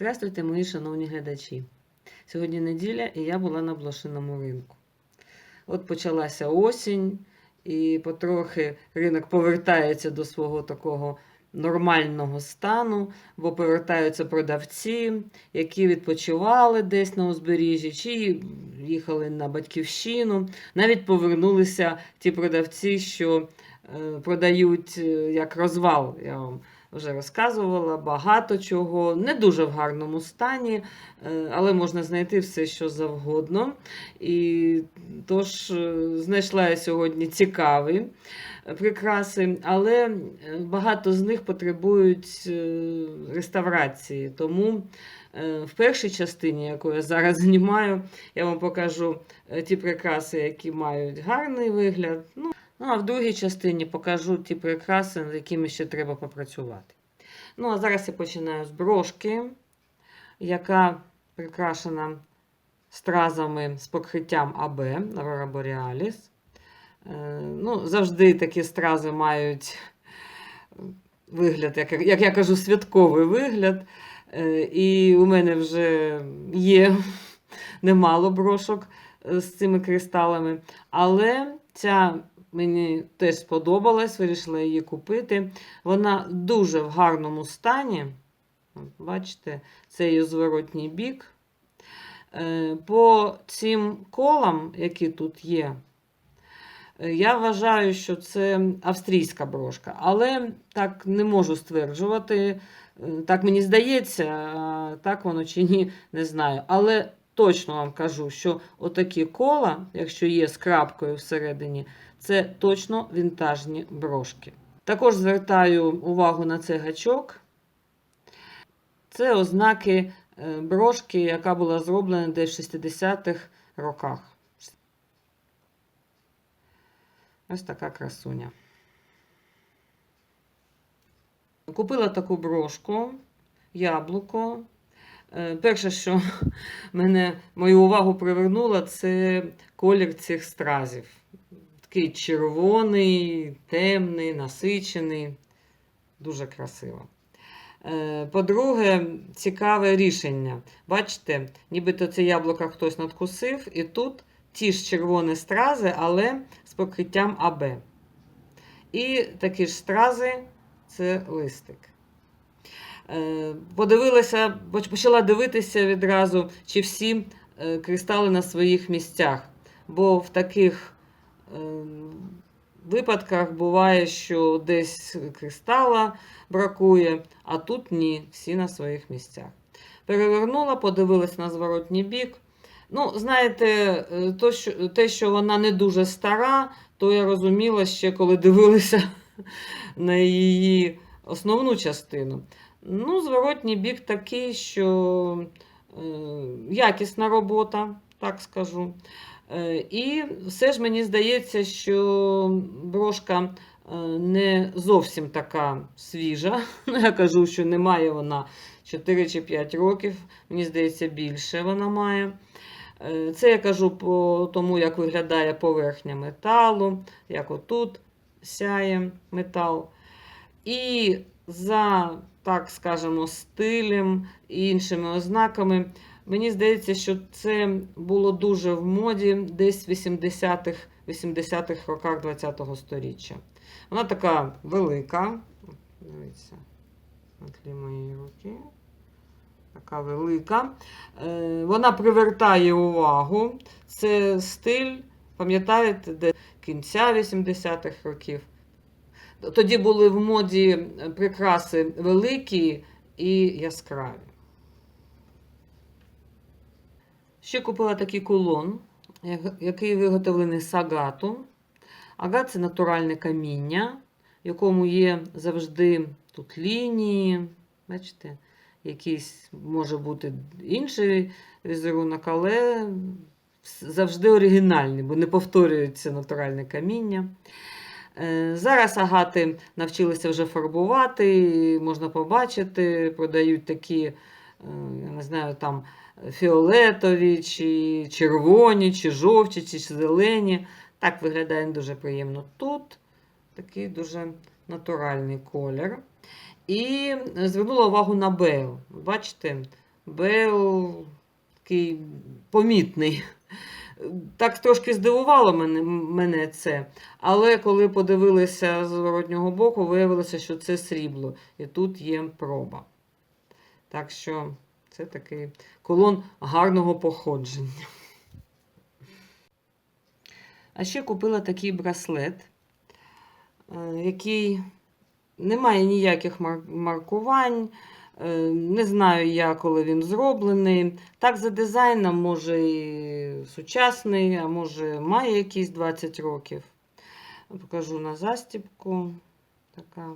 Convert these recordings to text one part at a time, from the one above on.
Здравствуйте, мої шановні глядачі. Сьогодні неділя і я була на блошиному ринку. От почалася осінь, і потрохи ринок повертається до свого такого нормального стану, бо повертаються продавці, які відпочивали десь на узбережжі, чи їхали на батьківщину. Навіть повернулися ті продавці, що е, продають е, як розвал. Я вам вже розказувала багато чого, не дуже в гарному стані, е, але можна знайти все, що завгодно. І тож е, знайшла я сьогодні цікаві е, прикраси, але багато з них потребують реставрації. Тому в першій частині, яку я зараз знімаю, я вам покажу ті прикраси, які мають гарний вигляд. Ну, Ну, а в другій частині покажу ті прикраси, над якими ще треба попрацювати. Ну, а зараз я починаю з брошки, яка прикрашена стразами з покриттям АБ Aurora Borealis. Е, Ну, завжди такі стрази мають вигляд, як, як я кажу, святковий вигляд. Е, І у мене вже є немало брошок е, з цими кристалами. Але ця мені теж сподобалась, вирішила її купити. Вона дуже в гарному стані. Бачите, це її зворотній бік. Е, По цим колам, які тут є, е, я вважаю, що це австрійська брошка, але так не можу стверджувати. Е, Так мені здається, так воно чи ні, не знаю. Але точно вам кажу, що отакі кола, якщо є з крапкою всередині, це точно вінтажні брошки. Також звертаю увагу на цей гачок. Це ознаки е, брошки, яка була зроблена десь в 60-х роках. Ось така красуня. Купила таку брошку, яблуко. Е, Перше, що мене мою увагу привернуло, це колір цих стразів. Такий червоний, темний, насичений. Дуже красиво. Е, По-друге, цікаве рішення. Бачите, нібито це яблуко хтось надкусив, і тут ті ж червоні стрази, але з покриттям АБ. І такі ж стрази це листик. Е, Подивилася, почала дивитися відразу, чи всі е, кристали на своїх місцях. Бо в таких випадках буває, що десь кристала бракує, а тут ні, всі на своїх місцях. Перевернула, подивилась на зворотній бік. Ну, знаєте, е, то, що, те, що вона не дуже стара, то я розуміла ще, коли дивилася на її основну частину. Ну, зворотній бік такий, що е, якісна робота, так скажу. Е, і все ж мені здається, що брошка е, не зовсім така свіжа. Я кажу, що немає вона 4 чи 5 років, мені здається, більше вона має. Е, Це я кажу по тому, як виглядає поверхня металу, як отут сяє метал. І за, так скажемо, стилем і іншими ознаками, мені здається, що це було дуже в моді десь в 80-х 80-х роках ХХ століття. Вона така велика. Дивіться, на моєї руки. Така велика. Е, Вона привертає увагу. Це стиль, пам'ятаєте, де кінця 80-х років. Тоді були в моді прикраси великі і яскраві. Ще купила такий кулон, який виготовлений з агату. Агат це натуральне каміння, в якому є завжди тут лінії. Бачите, якийсь може бути інший візерунок, але завжди оригінальний, бо не повторюється натуральне каміння. Е, Зараз агати навчилися вже фарбувати, можна побачити, продають такі, я не знаю, там фіолетові, чи червоні, чи жовті, чи зелені. Так виглядає не дуже приємно. Тут такий дуже натуральний колір. І звернула увагу на бейл. Бачите, Бел такий помітний. Так трошки здивувало мене, мене це. Але коли подивилися з зворотнього боку, виявилося, що це срібло. І тут є проба. Так що це такий колон гарного походження. А ще купила такий браслет, е, який не має ніяких маркувань. Е, Не знаю я, коли він зроблений. Так, за дизайном, може, і сучасний, а може, має якісь 20 років. Покажу на застібку. Така.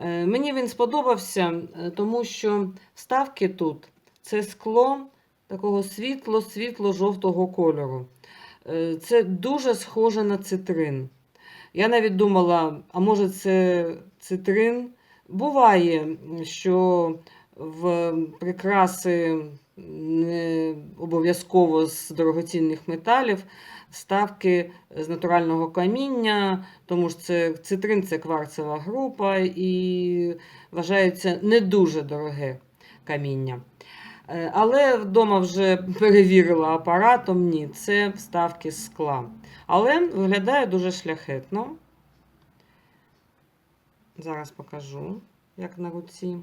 Е, Мені він сподобався, е, тому що вставки тут це скло такого світло-світло-жовтого кольору. Е, Це дуже схоже на цитрин. Я навіть думала, а може це цитрин? Буває, що в прикраси не обов'язково з дорогоцінних металів вставки з натурального каміння, тому що це цитрин це кварцева група і вважається не дуже дороге каміння. Е, Але вдома вже перевірила апаратом, ні, це вставки з скла. Але виглядає дуже шляхетно. Зараз покажу, як на руці.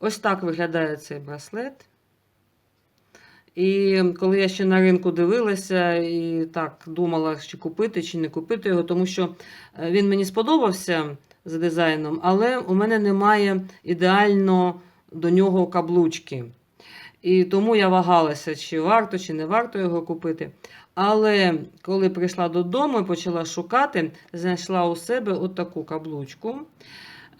Ось так виглядає цей браслет. І коли я ще на ринку дивилася і так думала, чи купити, чи не купити його, тому що е, він мені сподобався за дизайном, але у мене немає ідеально до нього каблучки. І тому я вагалася, чи варто, чи не варто його купити. Але коли прийшла додому і почала шукати, знайшла у себе от таку каблучку.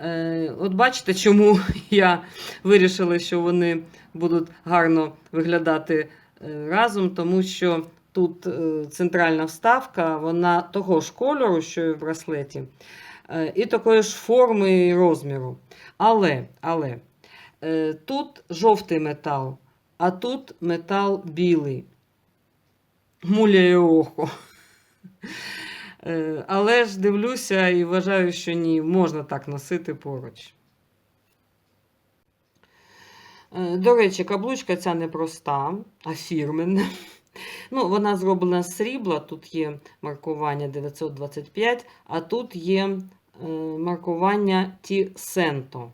Е, От бачите, чому я вирішила, що вони будуть гарно виглядати е, разом, тому що тут е, центральна вставка, вона того ж кольору, що і в браслеті, і такої ж форми і розміру. Але, але тут жовтий метал, а тут метал білий. Муляє око. Е, Але ж дивлюся і вважаю, що ні, можна так носити поруч. Е, До речі, каблучка ця не проста, а фірменна. Ну, вона зроблена з срібла, тут є маркування 925, а тут є е, маркування Ті Сенто.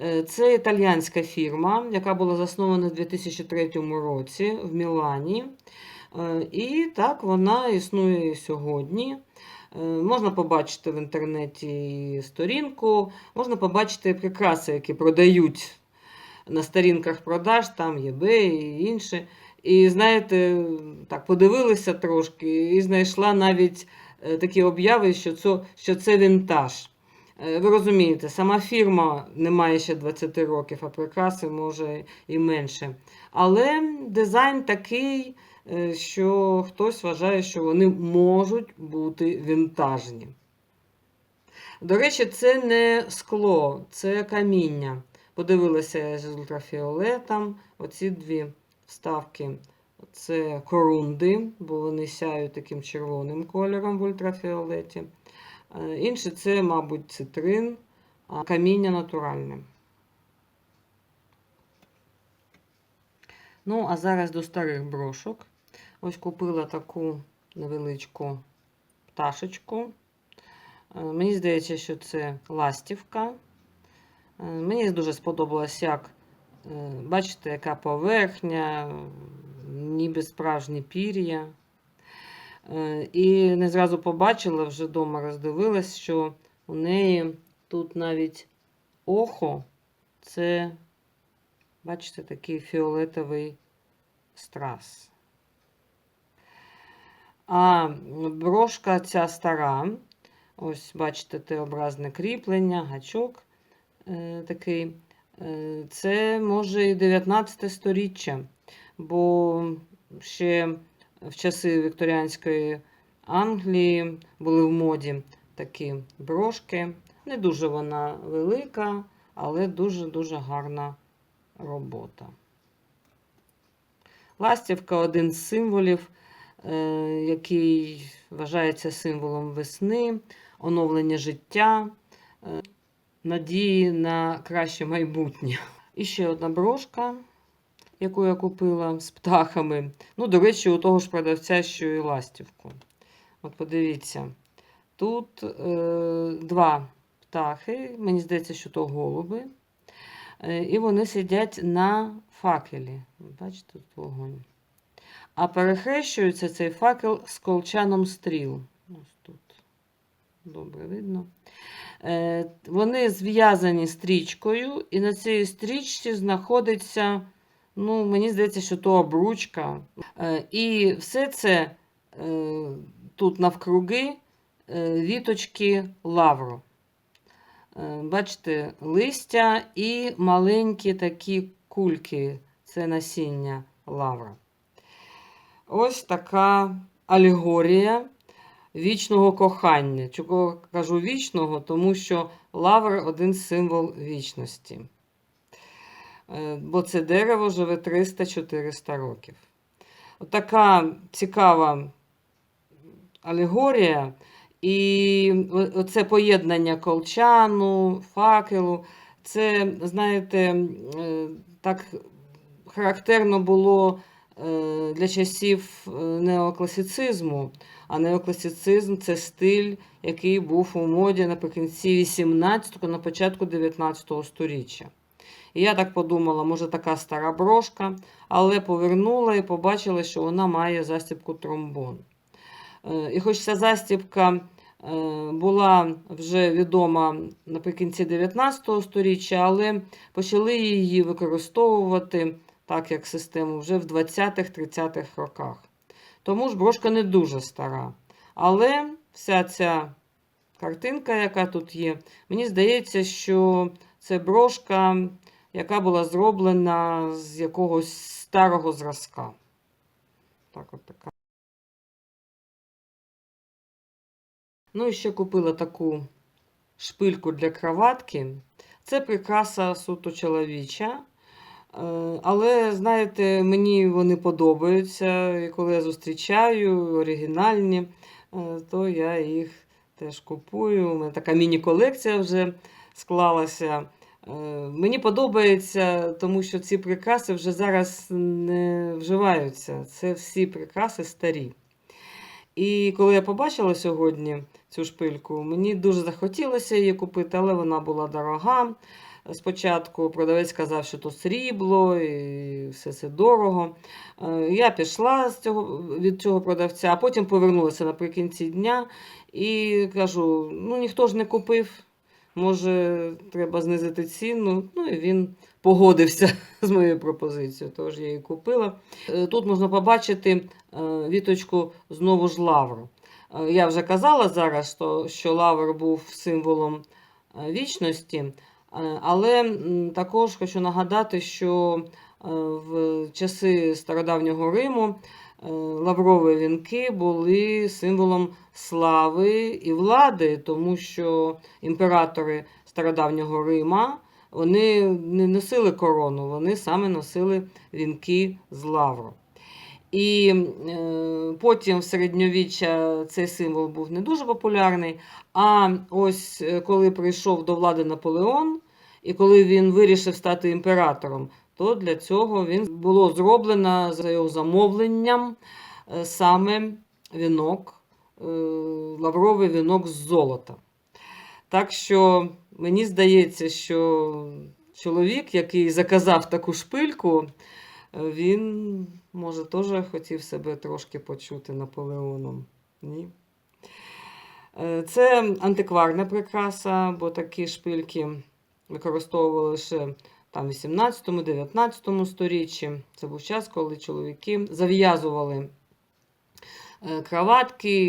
Е, Це італіянська фірма, яка була заснована в 2003 році в Мілані. Е, І так вона існує сьогодні. Е, Можна побачити в інтернеті сторінку, можна побачити прикраси, які продають на сторінках продаж, там eBay і інші. І знаєте, так подивилися трошки і знайшла навіть е, такі обяви, що це, що це вінтаж. Ви розумієте, сама фірма не має ще 20 років, а прикраси може і менше. Але дизайн такий, що хтось вважає, що вони можуть бути вінтажні. До речі, це не скло, це каміння. Подивилася я з ультрафіолетом. Оці дві вставки. Це корунди, бо вони сяють таким червоним кольором в ультрафіолеті. Е, Інше це, мабуть, цитрин, каміння натуральне. Ну, а зараз до старих брошок. Ось купила таку невеличку пташечку. Е, Мені здається, що це ластівка. Е, Мені дуже сподобалось, як е, бачите, яка поверхня, ніби справжні пір'я. І не зразу побачила, вже вдома роздивилась, що у неї тут навіть охо це, бачите, такий фіолетовий страс. А брошка ця стара. Ось, бачите, Т-образне кріплення, гачок е, такий. Е, Це може і 19 сторіччя, бо ще в часи Вікторіанської Англії були в моді такі брошки. Не дуже вона велика, але дуже-дуже гарна робота. Ластівка один з символів, який вважається символом весни, оновлення життя. Е, надії на краще майбутнє. І ще одна брошка, яку я купила з птахами. Ну, до речі, у того ж продавця, що і ластівку. От подивіться, тут е, два птахи, мені здається, що то голуби. Е, і вони сидять на факелі. Бачите, тут вогонь. А перехрещується цей факел з колчаном стріл. Ось тут. Добре видно. Е, Вони зв'язані стрічкою, і на цій стрічці знаходиться, ну, мені здається, що то обручка. Е, І все це е, тут навкруги віточки лавру. Бачите, листя і маленькі такі кульки це насіння лавра. Ось така алегорія вічного кохання. Чого кажу вічного? Тому що лавр один символ вічності. Е, Бо це дерево живе 300-400 років. Така цікава алегорія. І це поєднання колчану, факелу. Це, знаєте, е, так характерно було для часів е, неокласицизму. А неокласицизм це стиль, який був у моді наприкінці 18-го, на початку 19-го сторіччя. І я так подумала, може така стара брошка, але повернула і побачила, що вона має застібку тромбон. Е, І хоч ця застібка е, була вже відома наприкінці 19 століття, але почали її використовувати так як систему вже в 20-30-х роках. Тому ж брошка не дуже стара. Але вся ця картинка, яка тут є, мені здається, що це брошка, яка була зроблена з якогось старого зразка. Так, от така. Ну і ще купила таку шпильку для кроватки. Це прикраса суто чоловіча. Е, Але, знаєте, мені вони подобаються. І коли я зустрічаю оригінальні, е, то я їх теж купую. У мене така міні-колекція вже склалася. Е, Мені подобається, тому що ці прикраси вже зараз не вживаються. Це всі прикраси старі. І коли я побачила сьогодні цю шпильку, мені дуже захотілося її купити, але вона була дорога. Спочатку продавець сказав, що то срібло і все це дорого. Е, Я пішла з цього, від цього продавця, а потім повернулася наприкінці дня і кажу: ну ніхто ж не купив, може, треба знизити ціну. Ну і він погодився з моєю пропозицією, тож я її купила. Е, Тут можна побачити е, віточку знову ж лавру. Я вже казала зараз, що- лавр був символом вічності. Е, Але також хочу нагадати, що е, в часи стародавнього Риму е, лаврові вінки були символом слави і влади, тому що імператори стародавнього Рима вони не носили корону, вони саме носили вінки з лавру. І потім в середньовіччя цей символ був не дуже популярний. А ось коли прийшов до влади Наполеон, і коли він вирішив стати імператором, то для цього він було зроблено за його замовленням е, саме вінок, е, лавровий вінок з золота. Так що мені здається, що чоловік, який заказав таку шпильку, е, він, може, теж хотів себе трошки почути Наполеоном. Ні? Це антикварна прикраса, бо такі шпильки використовували лише там 18-19 сторіччі. Це був час, коли чоловіки зав'язували е, краватки,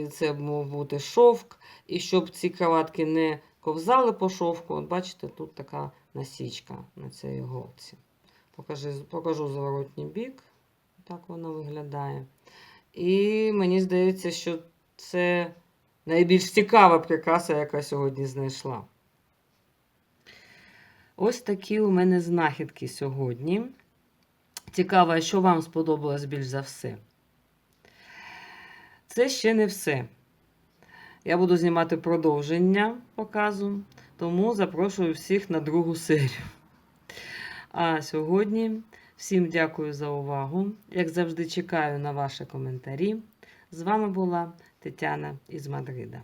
і це мав бути шовк. І щоб ці краватки не ковзали по шовку, от бачите, тут така насічка на цій іголці. Покажу, покажу зворотній бік. Так вона виглядає. І мені здається, що це найбільш цікава прикраса, яка сьогодні знайшла. Ось такі у мене знахідки сьогодні. Цікаво, що вам сподобалось більш за все. Це ще не все. Я буду знімати продовження показу, Тому запрошую всіх на другу серію. А сьогодні всім дякую за увагу. Як завжди, чекаю на ваші коментарі. З вами була Тетяна із Мадрида.